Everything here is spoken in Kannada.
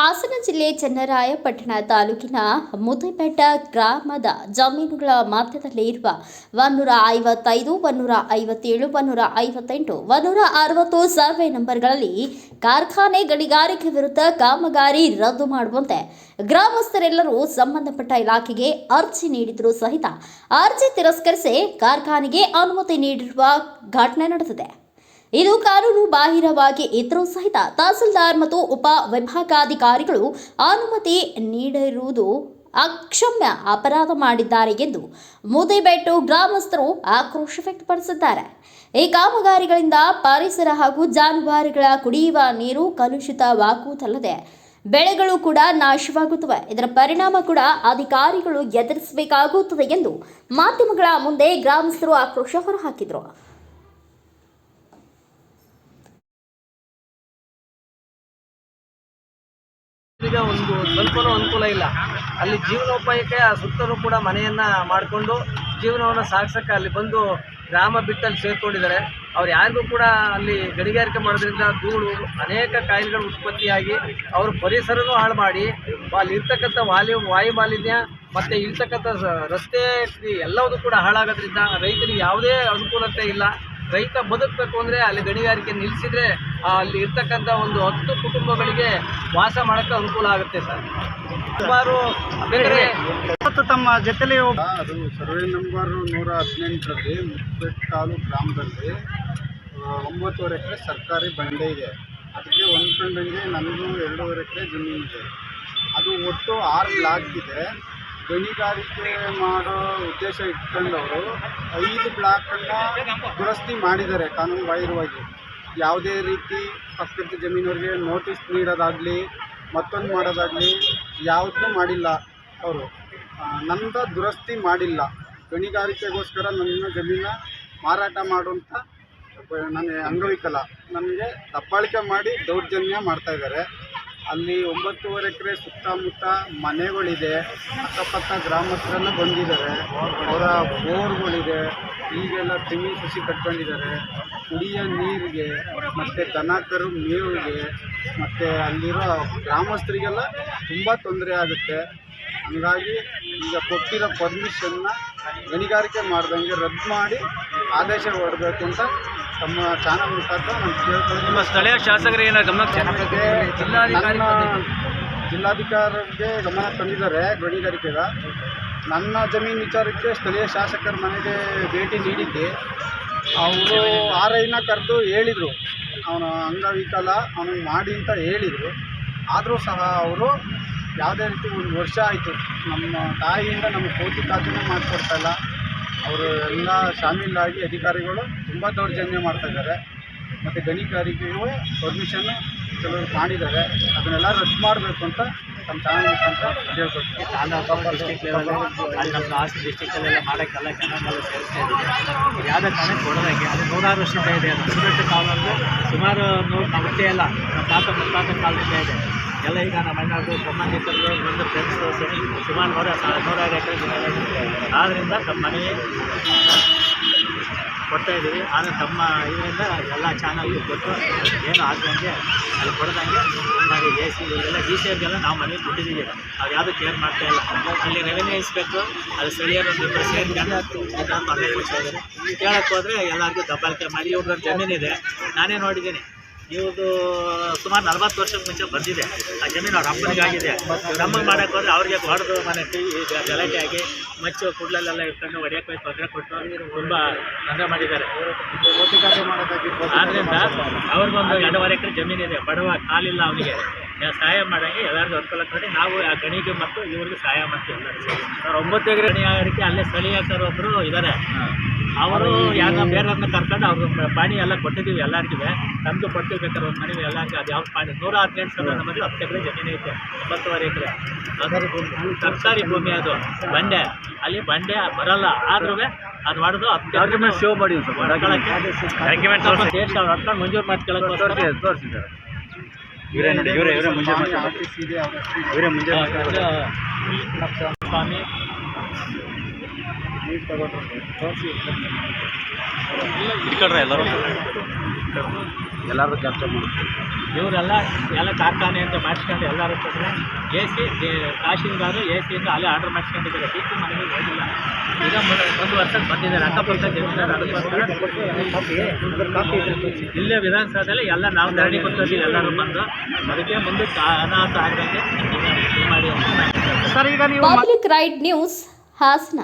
ಹಾಸನ ಜಿಲ್ಲೆ ಚನ್ನರಾಯಪಟ್ಟಣ ತಾಲೂಕಿನ ಮುದಿಬೆಟ್ಟ ಗ್ರಾಮದ ಜಮೀನುಗಳ ಮಧ್ಯದಲ್ಲಿ ಇರುವ ಒಂದೂರ ಐವತ್ತೈದು, ಒಂದೂರ ಐವತ್ತೇಳು, ಒಂದೂರ ಐವತ್ತೆಂಟು, ಒಂದೂರ ಅರವತ್ತು ಸರ್ವೆ ನಂಬರ್ಗಳಲ್ಲಿ ಕಾರ್ಖಾನೆ ಗಣಿಗಾರಿಕೆ ವಿರುದ್ಧ ಕಾಮಗಾರಿ ರದ್ದು ಮಾಡುವಂತೆ ಗ್ರಾಮಸ್ಥರೆಲ್ಲರೂ ಸಂಬಂಧಪಟ್ಟ ಇಲಾಖೆಗೆ ಅರ್ಜಿ ನೀಡಿದರೂ ಸಹಿತ ಅರ್ಜಿ ತಿರಸ್ಕರಿಸಿ ಕಾರ್ಖಾನೆಗೆ ಅನುಮತಿ ನೀಡಿರುವ ಘಟನೆ ನಡೆದಿದೆ. ಇದು ಕಾನೂನು ಬಾಹಿರವಾಗಿ ಇದ್ರೂ ಸಹಿತ ತಹಸೀಲ್ದಾರ್ ಮತ್ತು ಉಪ ವಿಭಾಗಾಧಿಕಾರಿಗಳು ಅನುಮತಿ ನೀಡಿರುವುದು ಅಕ್ಷಮ್ಯ ಅಪರಾಧ ಮಾಡಿದ್ದಾರೆ ಎಂದು ಮುದಿಬೆಟ್ಟು ಗ್ರಾಮಸ್ಥರು ಆಕ್ರೋಶ ವ್ಯಕ್ತಪಡಿಸಿದ್ದಾರೆ. ಈ ಕಾಮಗಾರಿಗಳಿಂದ ಪರಿಸರ ಹಾಗೂ ಜಾನುವಾರುಗಳ ಕುಡಿಯುವ ನೀರು ಕಲುಷಿತವಾಗುವುದಲ್ಲದೆ ಬೆಳೆಗಳು ಕೂಡ ನಾಶವಾಗುತ್ತವೆ. ಇದರ ಪರಿಣಾಮ ಕೂಡ ಅಧಿಕಾರಿಗಳು ಎದುರಿಸಬೇಕಾಗುತ್ತದೆ ಎಂದು ಮಾಧ್ಯಮಗಳ ಮುಂದೆ ಗ್ರಾಮಸ್ಥರು ಆಕ್ರೋಶ ಹೊರಹಾಕಿದರು. ಈಗ ಒಂದು ಸ್ವಲ್ಪನೂ ಅನುಕೂಲ ಇಲ್ಲ. ಅಲ್ಲಿ ಜೀವನೋಪಾಯಕ್ಕೆ, ಆ ಸುತ್ತಲೂ ಕೂಡ ಮನೆಯನ್ನು ಮಾಡಿಕೊಂಡು ಜೀವನವನ್ನು ಸಾಗಿಸೋಕ್ಕೆ ಅಲ್ಲಿ ಬಂದು ಗ್ರಾಮ ಬಿಟ್ಟಲ್ಲಿ ಸೇರ್ಕೊಂಡಿದ್ದಾರೆ. ಅವ್ರು ಯಾರಿಗೂ ಕೂಡ ಅಲ್ಲಿ ಗಣಿಗಾರಿಕೆ ಮಾಡೋದ್ರಿಂದ ಧೂಳು, ಅನೇಕ ಕಾಯಿಲೆಗಳು ಉತ್ಪತ್ತಿಯಾಗಿ ಅವ್ರ ಪರಿಸರನೂ ಹಾಳು ಮಾಡಿ ಅಲ್ಲಿ ಇರ್ತಕ್ಕಂಥ ವಾಯು ವಾಯು ಮಾಲಿನ್ಯ ಮತ್ತು ಇರ್ತಕ್ಕಂಥ ರಸ್ತೆ ಎಲ್ಲವೂ ಕೂಡ ಹಾಳಾಗೋದ್ರಿಂದ ರೈತರಿಗೆ ಯಾವುದೇ ಅನುಕೂಲತೆ ಇಲ್ಲ. ರೈತ ಬದುಕಬೇಕು ಅಂದರೆ ಅಲ್ಲಿ ಗಣಿಗಾರಿಕೆ ನಿಲ್ಲಿಸಿದ್ರೆ ಅಲ್ಲಿ ಇರ್ತಕ್ಕಂಥ ಒಂದು ಹತ್ತು ಕುಟುಂಬಗಳಿಗೆ ವಾಸ ಮಾಡೋಕ್ಕೆ ಅನುಕೂಲ ಆಗುತ್ತೆ ಸರ್. ಸುಮಾರು ಬೇರೆ ಇವತ್ತು ತಮ್ಮ ಜೊತೆಲಿ ಅದು ಸರ್ವೆ ನಂಬರ್ ನೂರ ಹದಿನೆಂಟರಲ್ಲಿ ಮುಪ್ಪೆಟ್ಟು ತಾಲೂಕು ಗ್ರಾಮದಲ್ಲಿ ಒಂಬತ್ತುವರೆ ಎಕರೆ ಸರ್ಕಾರಿ ಬಂಡೆ ಇದೆ. ಅದಕ್ಕೆ ಒಂದು ಕಂಡಂಗೆ ನನಗೂ ಎರಡೂವರೆ ಎಕರೆ ಜಮೀನಿದೆ ಅದು ಒಟ್ಟು ಆರು ಬ್ಲಾಕ್ ಇದೆ. ಗಣಿಗಾರಿಕೆ ಮಾಡೋ ಉದ್ದೇಶ ಇಟ್ಕೊಂಡವರು ಐದು ಬ್ಲಾಕನ್ನು ದುರಸ್ತಿ ಮಾಡಿದ್ದಾರೆ ಕಾನೂನು ಬಾಹಿರವಾಗಿ. ಯಾವುದೇ ರೀತಿ ಪಕ್ಕದ ಜಮೀನವರಿಗೆ ನೋಟಿಸ್ ನೀಡೋದಾಗಲಿ, ಮತ್ತೊಂದು ಮಾಡೋದಾಗಲಿ ಯಾವುದೂ ಮಾಡಿಲ್ಲ ಅವರು. ನಂದ ದುರಸ್ತಿ ಮಾಡಿಲ್ಲ. ಗಣಿಗಾರಿಕೆಗೋಸ್ಕರ ನನ್ನ ಜಮೀನ ಮಾರಾಟ ಮಾಡುವಂಥ ನನಗೆ ಅಂಗವಿಕಲ. ನನಗೆ ದಬ್ಬಾಳಿಕೆ ಮಾಡಿ ದೌರ್ಜನ್ಯ ಮಾಡ್ತಾ ಇದ್ದಾರೆ. ಅಲ್ಲಿ ಒಂಬತ್ತೂವರೆ ಎಕರೆ ಸುತ್ತಮುತ್ತ ಮನೆಗಳಿದೆ, ಅಕ್ಕಪಕ್ಕ ಗ್ರಾಮಸ್ಥರೆಲ್ಲ ಬಂದಿದ್ದಾರೆ. ಅವರ ಬೋರ್ಗಳಿದೆ, ಈಗೆಲ್ಲ ತಿಂಗಿ ಸಸಿ ಕಟ್ಕೊಂಡಿದ್ದಾರೆ. ಕುಡಿಯೋ ನೀರಿಗೆ, ಮತ್ತು ದನ ಕರು ಮೇವಿಗೆ, ಮತ್ತು ಅಲ್ಲಿರೋ ಗ್ರಾಮಸ್ಥರಿಗೆಲ್ಲ ತುಂಬ ತೊಂದರೆ ಆಗುತ್ತೆ. ಹಂಗಾಗಿ ಈಗ ಕೊಟ್ಟಿರೋ ಪರ್ಮಿಷನ್ನ ಗಣಿಗಾರಿಕೆ ಮಾಡ್ದಂಗೆ ರದ್ದು ಮಾಡಿ ಆದೇಶ ಹೊರಡಬೇಕು ಅಂತ ತಮ್ಮ ಚಾನಲ್ ಮುಖಾಂತರ ನಾನು ಕೇಳ್ಕೊಂಡು ನಿಮ್ಮ ಸ್ಥಳೀಯ ಶಾಸಕರಿಗೆ ಏನಾದ್ರು ಗಮನಕ್ಕೆ ಜಿಲ್ಲಾಧಿಕಾರಿ ನನ್ನ ಜಿಲ್ಲಾಧಿಕಾರಿಗೆ ಗಮನ ತಂದಿದ್ದಾರೆ ಗಣಿಗಾರಿಕೆಗ. ನನ್ನ ಜಮೀನು ವಿಚಾರಕ್ಕೆ ಸ್ಥಳೀಯ ಶಾಸಕರ ಮನೆಗೆ ಭೇಟಿ ನೀಡಿದ್ದೆ. ಅವರು ಆರೈನ ಐನ ಕರೆದು ಹೇಳಿದರು. ಅವನು ಅಂಗವಿಕಲ ಅವನು ಮಾಡಿ ಅಂತ ಹೇಳಿದರು. ಆದರೂ ಸಹ ಅವರು ಯಾವುದೇ ರೀತಿ ಒಂದು ವರ್ಷ ಆಯಿತು. ನಮ್ಮ ತಾಯಿಯಿಂದ ನಮಗೆ ಪೌಷ್ಟಿಕಾತನೇ ಮಾಡಿಕೊಡ್ತಾ ಇಲ್ಲ. ಅವರು ಎಲ್ಲ ಶಾಮೀಲಾಗಿ ಅಧಿಕಾರಿಗಳು ತುಂಬ ದೌರ್ಜನ್ಯ ಮಾಡ್ತಾ ಇದ್ದಾರೆ. ಮತ್ತು ಗಣಿಗಾರಿಕೆಗೂ ಪರ್ಮಿಷನ್ ಕೆಲವರು ಮಾಡಿದ್ದಾರೆ. ಅದನ್ನೆಲ್ಲ ರದ್ದು ಮಾಡಬೇಕು ಅಂತ ನಮ್ಮ ಚಾನಲ್ ಮುಖಾಂತರ ಹೇಳ್ಕೊಡ್ತೀವಿ ನಮ್ಮ ಯಾವುದೇ ಕಾರಣಕ್ಕೆ ಕೊಡೋದಾಗಿ ಅದು ನೂರಾರು ವರ್ಷ ಇದೆ. ಅದು ಸುಮಾರು ನೂರು ನಾವು ಅಲ್ಲ, ನಮ್ಮ ತಾತ ಮುತ್ತಾತ ಕಾಲದಿಂದ ಇದೆ. ಎಲ್ಲ ಈಗ ನಮ್ಮ ಅಣ್ಣದು ಸಂಬಂಧಿಕರು ಒಂದು ಫ್ರೆಂಡ್ಸು ಸುಮಾರು ನೂರ ನೂರಾರು ಎಕರೆ. ಆದ್ದರಿಂದ ತಮ್ಮ ಮನೆ ಕೊಡ್ತಾ ಇದ್ದೀವಿ. ಆದರೆ ತಮ್ಮ ಇದರಿಂದ ಎಲ್ಲ ಚಾನಲ್ಗೆ ಕೊಟ್ಟು ಏನು ಆಗ್ದಂಗೆ, ಅಲ್ಲಿ ಕೊಡ್ದಂಗೆ ನಾವು ಎ ಸಿ ಎಲ್ಲ ಡಿ ಸಿ ಅವ್ರಿಗೆಲ್ಲ ನಾವು ಮನೆಗೆ ಕೊಟ್ಟಿದ್ದೀವಿ. ಅವ್ರು ಯಾವುದು ಕೇರ್ ಮಾಡ್ತಾ ಇಲ್ಲ. ಅಲ್ಲಿ ರೆವೆನ್ಯೂ ಇನ್ಸ್ಪೆಕ್ಟ್ರು ಅಲ್ಲಿ ಸ್ಥಳೀಯರು ಇಬ್ಬರು ಕೇಳಕ್ಕೆ ಹೋದರೆ ಎಲ್ಲರಿಗೂ ದಬ್ಬಾಳಿಕೆ ಮಾಡಿ, ಇವ್ರದ್ದು ಜಮೀನಿದೆ. ನಾನೇ ನೋಡಿದ್ದೀನಿ. ಇವ್ರದ್ದು ಸುಮಾರು ನಲವತ್ತು ವರ್ಷಕ್ಕೆ ಮುಂಚೆ ಬಂದಿದೆ. ಆ ಜಮೀನು ಅವ್ರ ಅಪ್ಪನಿಗಾಗಿದೆ. ಇವ್ರ ಮಾಡೋಕ್ಕೆ ಹೋದ್ರೆ ಅವ್ರಿಗೆ ಹೊಡೆದು ಮನೆ ಗಲಾಟೆ ಆಗಿ ಮಚ್ಚು ಕುಡ್ಲಲ್ಲೆಲ್ಲ ಇಟ್ಕೊಂಡು ಹೊಡೆಯಕ್ಕೆ ಹೋಗಿ ತೊಂದರೆ ಕೊಟ್ಟು ತುಂಬ ತೊಂದರೆ ಮಾಡಿದ್ದಾರೆ. ಆದ್ದರಿಂದ ಅವ್ರಿಗೊಂದು ಎರಡೂವರೆ ಎಕರೆ ಜಮೀನಿದೆ ಬಡವ ಕಾಲಿಲ್ಲ ಅವನಿಗೆ. ಸಹಾಯ ಮಾಡಂಗೆ ಎಲ್ಲರಿಗೂ ಅನುಕೂಲ ನಾವು ಆ ಗಣಿಗೆ ಮತ್ತು ಇವ್ರಿಗೆ ಸಹಾಯ ಮಾಡ್ತೀವಿ ಎಲ್ಲರಿಗೂ ಒಂಬತ್ತು ಎಕರೆ ಗಣಿಗಾರಿಕೆ ಅಲ್ಲೇ ಸ್ಥಳೀಯ ಒಬ್ಬರು ಇದ್ದಾರೆ ಅವರು ಯಾರನ್ನ ಬೇರೆಯವ್ರನ್ನ ಕರ್ಕೊಂಡು ಅವ್ರ ಪಾಣಿ ಎಲ್ಲ ಕೊಟ್ಟಿದ್ದೀವಿ ಎಲ್ಲರಿಗೂ. ನಮ್ಮದು ಕೊಟ್ಟಿರ್ಬೇಕಾದ್ರೆ ಒಂದು ಮನೆಗೆ ಎಲ್ಲರಿಗೂ. ಅದು ಯಾವ ಪಾಣಿ? ನೂರ ಹದಿನೆಂಟು ಸಾವಿರ ನಮ್ಮಲ್ಲಿ ಹತ್ತು ಎಕರೆ ಜಮೀನು ಐತೆ. ಒಂಬತ್ತುವರೆ ಎಕರೆ. ಸರ್ಕಾರಿ ಭೂಮಿ ಅದು. ಬಂಡೆ. ಅಲ್ಲಿ ಬಂಡೆ ಬರಲ್ಲ. ಆದ್ರೂ ಅದು ಮಾಡೋದು ಹತ್ತು ಡಾಕ್ಯುಮೆಂಟ್ ಶೋ ಮಾಡಿ ಡಾಕ್ಯುಮೆಂಟ್ ಹೊಡ್ಕೊಂಡು ಮಂಜೂರು ಮಾಡ್ಕೊಳ್ಳೋಕೆ ತೋರಿಸಿದ್ದಾರೆ ಇವರೇ ನೋಡಿ ಇವರೇ ಇವರೇ ಇವರೇ ಮುಂಜೆ ಸ್ವಾಮಿ. ನೀರು ತಗೊಂಡ್ರು. ತೋರಿಸಿ. ಇಲ್ಲ ಇಟ್ಕೊಳ್ರೆ ಎಲ್ಲರೂ. ಎಲ್ಲರೂ ಚರ್ಚೆ ಮಾಡ್ತೀವಿ ಇವರೆಲ್ಲ ಎಲ್ಲ ಕಾರ್ಖಾನೆ ಅಂತ ಮಾಡಿಸ್ಕೊಂಡು ಎಲ್ಲರೂ ಕೊಟ್ಟರೆ ಎ ಸಿ ತಹಶೀಲ್ದಾರು ಎ ಅಂತ ಅಲ್ಲೇ ಆರ್ಡರ್ ಮಾಡಿಸ್ಕೊಂಡಿದ್ದಾರೆ. ಟಿ ಸಿ ಮನೆಗೆ ಹೋಗಿಲ್ಲ. ಈಗ ಒಂದು ವರ್ಷಕ್ಕೆ ಬಂದಿದ್ದಾರೆ ಅಕ್ಕಪಕ್ಕ ಜನಿಸ್ತಾರೆ ಇಲ್ಲೇ ವಿಧಾನಸೌಧದಲ್ಲಿ ಎಲ್ಲ ನಾವು ಧರಣಿ ಕೊಡ್ತೀವಿ ಎಲ್ಲರೂ ಬಂದು ಅದಕ್ಕೆ ಮುಂದೆ ಅನಾಹುತ ಆಗದಂತೆ ಇದು ಮಾಡಿ ಸರ್ ಈಗ ನೀವು ಪಬ್ಲಿಕ್ ರೈಟ್ ನ್ಯೂಸ್ ಹಾಸನ.